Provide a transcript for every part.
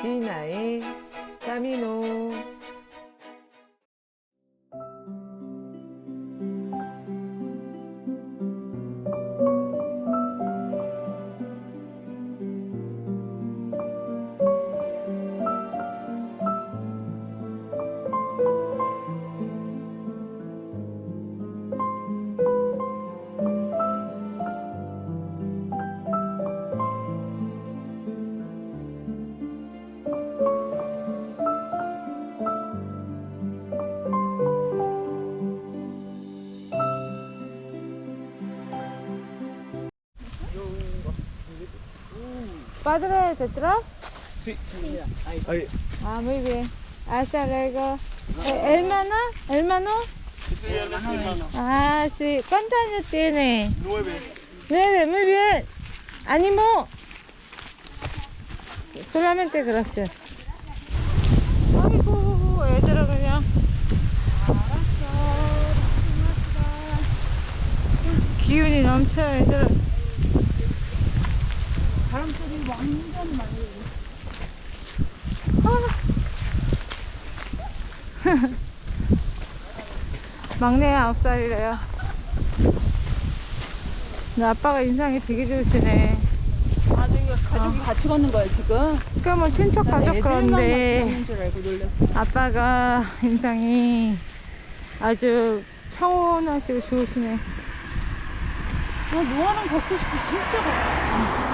지나의 까미노 Padre, ¿te traes? Sí. Ahí. Ah, muy bien. Hasta luego. Eh, ¿Hermana? ¿Hermano? Ese es el hermano. Ah, sí. ¿Cuántos años tiene? Nueve. Nueve, muy bien. ánimo. Solamente gracias. 아이고, 애들은 그냥. 기운이 넘쳐, 애들은. 바람소리 완전 많이. 막내 아홉 살이래요. 근데 아빠가 인상이 되게 좋으시네. 아, 저기 가족이 같이 걷는 거예요, 지금? 그러니까 뭐 친척 가족 그런데 줄 알고. 아빠가 인상이 아주 청혼하시고 좋으시네. 어, 노아랑 걷고 싶어, 진짜 걷고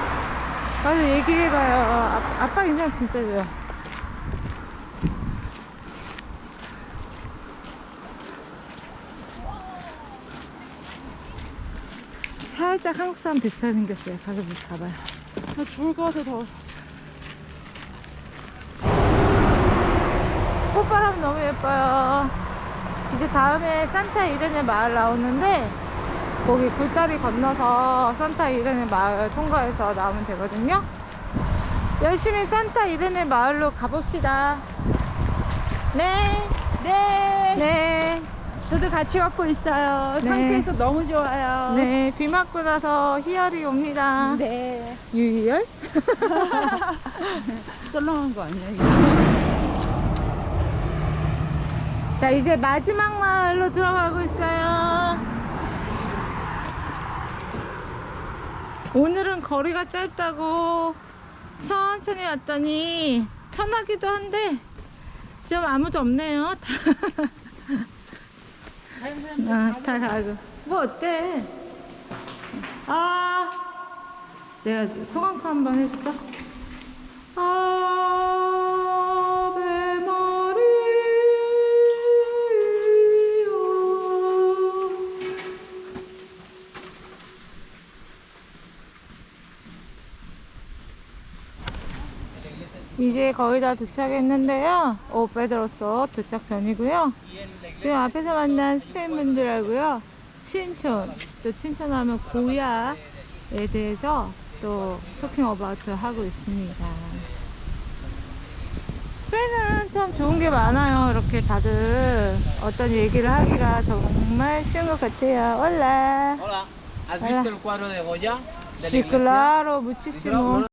가서 얘기해봐요. 아, 아빠 인상 진짜 좋아. 살짝 한국 사람 비슷하게 생겼어요. 가서 좀 봐봐요. 나 죽을 것 같아, 더. 꽃바람 너무 예뻐요. 이제 다음에 산타 이르네 마을 나오는데 거기 굴다리 건너서 산타 이르네 마을 통과해서 나오면 되거든요. 열심히 산타 이르네 마을로 가봅시다. 네. 네. 네. 저도 같이 걷고 있어요. 네. 상태에서 너무 좋아요. 네. 비 맞고 나서 희열이 옵니다. 네. 유희열? 썰렁한 거 아니야, 이거? 자, 이제 마지막 마을로 들어가고 있어요. 오늘은 거리가 짧다고 천천히 왔더니 편하기도 한데 좀 아무도 없네요. 아, 다 가고. 뭐 어때? 아, 내가 성황표 한번 해줄까? 아 이제 거의 다 도착했는데요. 오 페드로서 도착 전이고요. 지금 앞에서 만난 스페인 분들하고요. 친촌, 또 친촌하면 고야에 대해서 또 토킹 어바우트 하고 있습니다. 스페인은 참 좋은 게 많아요. 이렇게 다들 어떤 얘기를 하기가 정말 쉬운 것 같아요. 올라. Hola, ¿has visto el cuadro de Goya? Sí, claro, muchísimo.